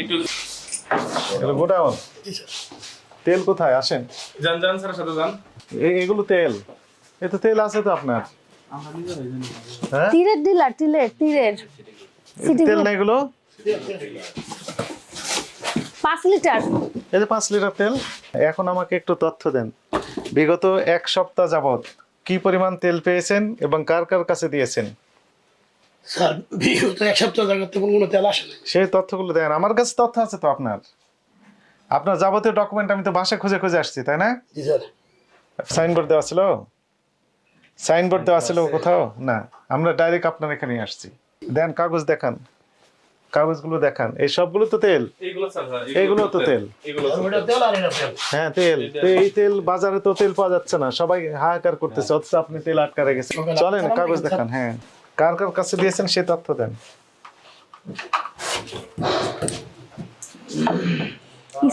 এগুলো গোডাউন। তেল কোথায়? আসেন। যান যান স্যার সাথে যান। এগুলো তেল। এ তো তেল আছে তো আপনার। হ্যাঁ? তীরের ডিলার তীরের তীরের। তেল না এগুলো? পাঁচ লিটার। এই যে পাঁচ লিটার তেল। এখন আমাকে একটু তথ্য দেন। বিগত এক সপ্তাহ যাবত কি পরিমাণ তেল পেয়েছেন এবং কার কার কাছে দিয়েছেন? স্যার বিগত এক সপ্তাহ জায়গা কোনো তেল আসে না সেই তথ্যগুলো দেন আমার কাছে তথ্য আছে তো আপনার। আপনার যাবতীয় ডকুমেন্ট আমি তো বাসায় খুঁজে খুঁজে আসছি তাই না? জি স্যার। সাইনবোর্ড দেওয়া ছিল? সাইনবোর্ড দেওয়া ছিল কোথাও? না আমরা ডাইরেক্ট আপনার এখানে আসছি। দেন কাগজ দেখান। কাগজগুলো দেখান। এই সবগুলো তো তেল? এইগুলো এইগুলো তো তেল। এগুলো আর ওটা তেল। আর এটা তেল হ্যাঁ তেল। তো এই তেল বাজারে তো তেল পাওয়া যাচ্ছে না। সবাই হাহাকার করতেছে অথচ আপনি তেল আটকা রেখেছেন। চলেন কাগজ দেখান হ্যাঁ। কার কার কাছে দিয়েছেন সে তথ্য দেন।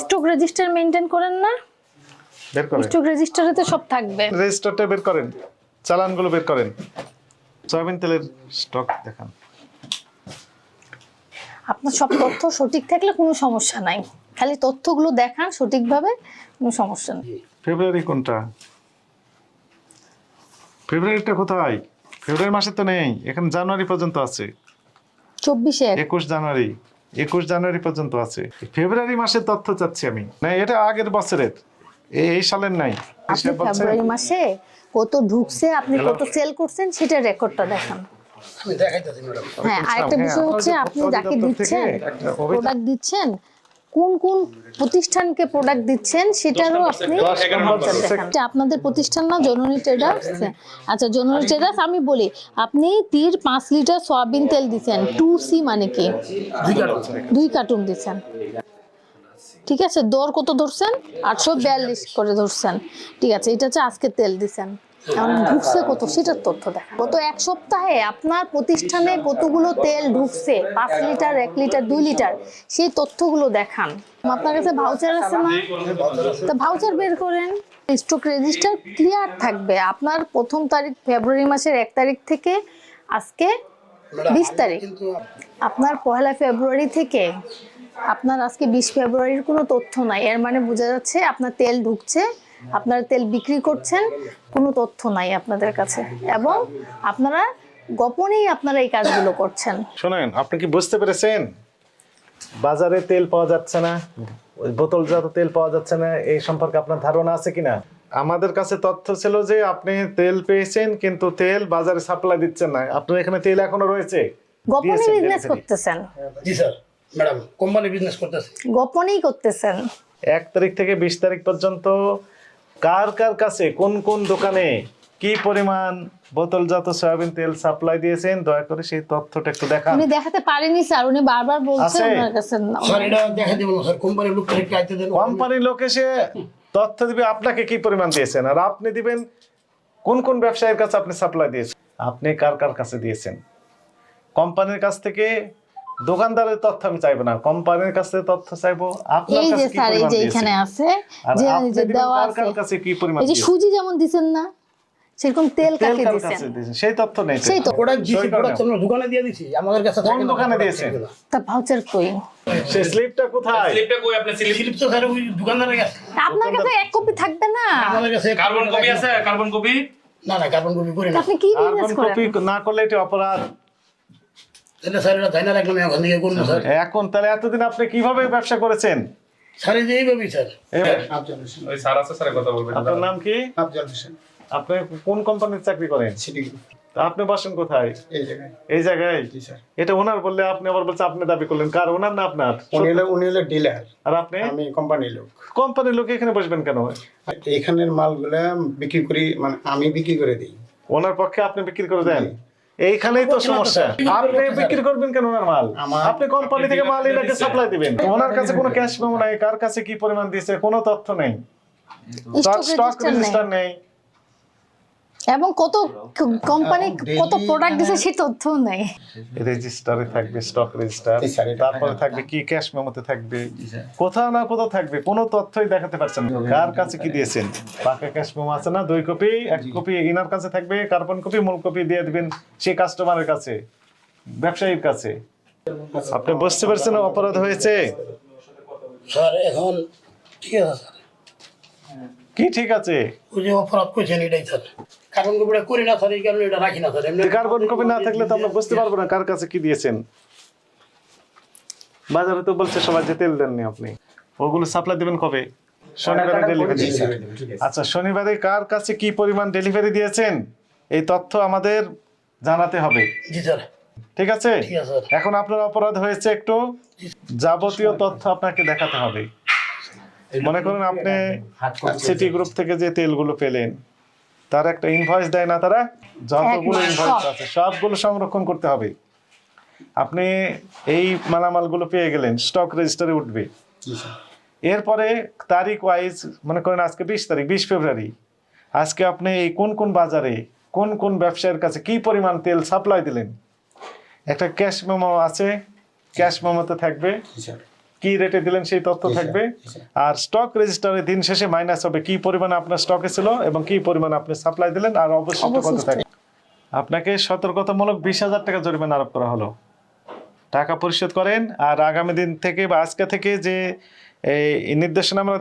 স্টক রেজিস্টার মেনটেন করেন না? বের করেন। স্টক রেজিস্টারে তো সব থাকবে। রেজিস্টারটা বের করেন চালানগুলো বের করেন। সয়াবিন তেলের স্টক দেখান। আপনার সব তথ্য সঠিক থাকলে কোনো সমস্যা নাই। খালি তথ্যগুলো দেখান সঠিকভাবে কোনো সমস্যা নেই। ফেব্রুয়ারি কোনটা? ফেব্রুয়ারিটা কোথায়? ফেব্রুয়ারি মাসে তো নেই এখানে জানুয়ারি পর্যন্ত আছে। চব্বিশে? একুশ জানুয়ারি একুশ জানুয়ারি পর্যন্ত আছে। ফেব্রুয়ারি মাসের তথ্য চাচ্ছি আমি। না এটা আগের বছরের এই এই সালের নাই। আপনি ফেব্রুয়ারি মাসে কত ঢুকছে আপনি কত সেল করছেন সেটা রেকর্ডটা দেখান। আমি দেখাইতেছি ম্যাডাম। হ্যাঁ আরেকটা হ্যাঁ, বিষয় হচ্ছে আপনি যাকে দিচ্ছেন প্রোডাক্ট দিচ্ছেন কোন কোন প্রতিষ্ঠানকে প্রোডাক্ট দিচ্ছেন সেটারও আপনি। এটা আপনাদের প্রতিষ্ঠান না জননী ট্রেডার্স আচ্ছা জননী ট্রেডার্স আমি বলি আপনি তীর পাঁচ লিটার সয়াবিন তেল দিচ্ছেন টু সি মানে কি? দুই দুই কার্টুন দিচ্ছেন। ঠিক আছে দর কত ধরছেন? আটশো বিয়াল্লিশ করে ধরছেন। ঠিক আছে এটা হচ্ছে আজকে তেল দিচ্ছেন। ঢুকছে কত, সেটার তথ্য দেখা। গত এক সপ্তাহে আপনার প্রতিষ্ঠানে কতগুলো তেল ঢুকছে? পাঁচ লিটার, এক লিটার, দুই লিটার, সেই তথ্যগুলো দেখান। আপনার কাছে ভাউচার আছে না? তা ভাউচার বের করেন। স্টক রেজিস্টার ক্লিয়ার থাকবে। আপনার প্রথম তারিখ ফেব্রুয়ারি মাসের এক তারিখ থেকে আজকে বিশ তারিখ। আপনার পহেলা ফেব্রুয়ারি থেকে আপনার আজকে বিশ ফেব্রুয়ারির কোনো তথ্য নাই। এর মানে বোঝা যাচ্ছে আপনার তেল ঢুকছে। আপনারা তেল বিক্রি করছেন কোনো তথ্য নাই আপনাদের কাছে। এবং আপনারা গোপনেই আপনারা এই কাজগুলো করছেন। শোনেন আপনি কি বুঝতে পেরেছেন? বাজারে তেল পাওয়া যাচ্ছে না ওই বোতলজাত তেল পাওয়া যাচ্ছে না এই সম্পর্কে আপনার ধারণা আছে কিনা? আমাদের কাছে তথ্য ছিল যে আপনি তেল পেয়েছেন কিন্তু তেল বাজারে সাপ্লাই দিচ্ছেন না। আপনার এখানে তেল এখনও রয়েছে? গোপনে বিজনেস করতেছেন। Ji sir madam company business করতেছি। গোপনেই করতেছেন। এক তারিখ থেকে বিশ তারিখ পর্যন্ত কার কার কাছে কোন কোন দোকানে কি পরিমাণ বোতলজাত সয়াবিন তেল সাপ্লাই দিয়েছেন দয়া করে সেই তথ্যটা একটু দেখান। উনি দেখাতে পারেনি স্যার উনি বারবার বলছেন? ওনার কাছে না- স্যার এটা দেখা দেবো না স্যার কোম্পানির লোক একটু আইতে দেন? কোম্পানির লোক এসে তথ্য দিবে আপনাকে কি পরিমাণ দিয়েছেন? আর আপনি দিবেন কোন কোন ব্যবসায়ীর কাছে আপনি সাপ্লাই দিয়েছেন? আপনি কার কার কাছে দিয়েছেন? কোম্পানির কাছ থেকে দোকানদারের তথ্য আমি চাইব না কোম্পানির কাছ থেকে তথ্য চাইব আপনার কাছে কি পরিমাণ যে এখানে আছে যে দিবেন দেওয়া আছে কাছে কি পরিমাণ এই যে সুজি যেমন দিছেন না সেরকম তেল কাকে দিয়েছেন সেই তথ্য নেই সেই তো প্রোডাক্ট দিছি প্রোডাক্ট আমরা দোকানে দিয়ে দিছি আমাদের কাছে কোন দোকানে দিয়েছেন? তা ভাউচার কই? সেই স্লিপটা কোথায়? স্লিপটা কই আপনি স্লিপ স্লিপ তো স্যার ওই দোকানদারের কাছে। আপনার কাছে এক কপি থাকবে না? আমাদের কাছে কার্বন কপি আছে কার্বন কপি না না কার্বন কপি করি না। আপনি কি কার্বন বিজনেস করেন? কপি না করলে এটি অপরাধ। তাহলে স্যার এটা তাই রাখলাম এখন থেকে করব স্যার এখন তাহলে এতদিন আপনি কীভাবে ব্যবসা করেছেন? স্যার এই যে এইভাবেই স্যার। এ- আফজাল হোসেন ওই স্যার আছে স্যার কথা বলবেন। আপনার নাম কি? আফজাল হোসেন। আপনি কোন কোম্পানির চাকরি করেন? সিটি আপনি বসেন কোথায়? এই জায়গায়। এই জায়গায়? এটা ওনার বললে আপনি আবার বলছে আপনি দাবি করলেন। কার? ওনার না আপনার? উনি হলো উনি হলো ডিলার। আর আপনি? আমি কোম্পানির লোক। কোম্পানির লোক এখানে বসবেন কেন? এখানের মালগুলা বিক্রি করি মানে আমি বিক্রি করে দিই। ওনার পক্ষে আপনি বিক্রি করে দেন? এইখানেই তো সমস্যা। আপনি বিক্রি করবেন কেন ওনার মাল? আপনি কোম্পানি থেকে মাল এনে সাপ্লাই দিবেন। ওনার কাছে কোনো ক্যাশ মেমো নাই কার কাছে কি পরিমাণ দিয়েছে কোনো তথ্য নেই। স্টক স্টক রেজিস্টার নেই। এবং কত কোম্পানি কত প্রোডাক্ট দিছে সেই তথ্য নেই। রেজিস্টারে থাকবে স্টক রেজিস্টার এটা তারপরে থাকবে কি ক্যাশ মেমোতে থাকবে। কোথাও না কোথাও থাকবে কোনো তথ্যই দেখাতে পারছেন না। কার কাছে কি দিয়েছেন? পাকা ক্যাশ মেমো আছে না? দুই কপি এক কপি ইনার কাছে থাকবে কার্বন কপি মূল কপি দিয়ে দিবেন সেই কাস্টমারের কাছে ব্যবসায়ীর কাছে। আপনি বুঝতে পারছেন অপরাধ হয়েছে? স্যার এখন ঠিক আছে স্যার। কি ঠিক আছে? ওই যে অপরাধ করছেন এটাই স্যার। কারণ কপিটা করি না স্যার এই কারণে এটা রাখি না স্যার এমনি কার্বন কপি না থাকলে তো আমরা বুঝতে পারব না কার কাছে কি দিয়েছেন। বাজারে তো বলছে সবাই যে তেল দেননি আপনি। ওগুলো সাপ্লাই দিবেন কবে? শনিবারে ডেলিভারি আচ্ছা শনিবারে কার কাছে কি পরিমাণ ডেলিভারি দিয়েছেন? এই তথ্য আমাদের জানাতে হবে। জি স্যার। ঠিক আছে? এখন আপনার অপরাধ হয়েছে একটু যাবতীয় তথ্য আপনাকে দেখাতে হবে। মনে করেন আপনি সিটি গ্রুপ থেকে যে তেলগুলো পেলেন তার একটা ইনভয়েস দেয় না তারা? যতগুলো ইনভয়েস আছে সবগুলো সংরক্ষণ করতে হবে। আপনি এই মালামালগুলো পেয়ে গেলেন স্টক রেজিস্টারে উঠবে। এরপরে তারিখ ওয়াইজ মনে করেন আজকে বিশ তারিখ বিশ ফেব্রুয়ারি আজকে আপনি এই কোন কোন বাজারে কোন কোন ব্যবসায়ীর কাছে কি পরিমাণ তেল সাপ্লাই দিলেন? একটা ক্যাশ মেমো আছে ক্যাশ মেমোতে থাকবে। কি রেটে দিলেন সেই তথ্য থাকবে। আর স্টক রেজিস্টারে দিন শেষে মাইনাস হবে। কি পরিমাণ আপনার স্টকে ছিল এবং কি পরিমাণ আপনি সাপ্লাই দিলেন? আর অবশ্যই কত থাকবে? আপনাকে সতর্কতামূলক বিশ হাজার টাকা জরিমানা আরোপ করা হলো। টাকা পরিশোধ করেন। আর আগামী দিন থেকে বা আজকে থেকে যে এই নির্দেশনা আমরা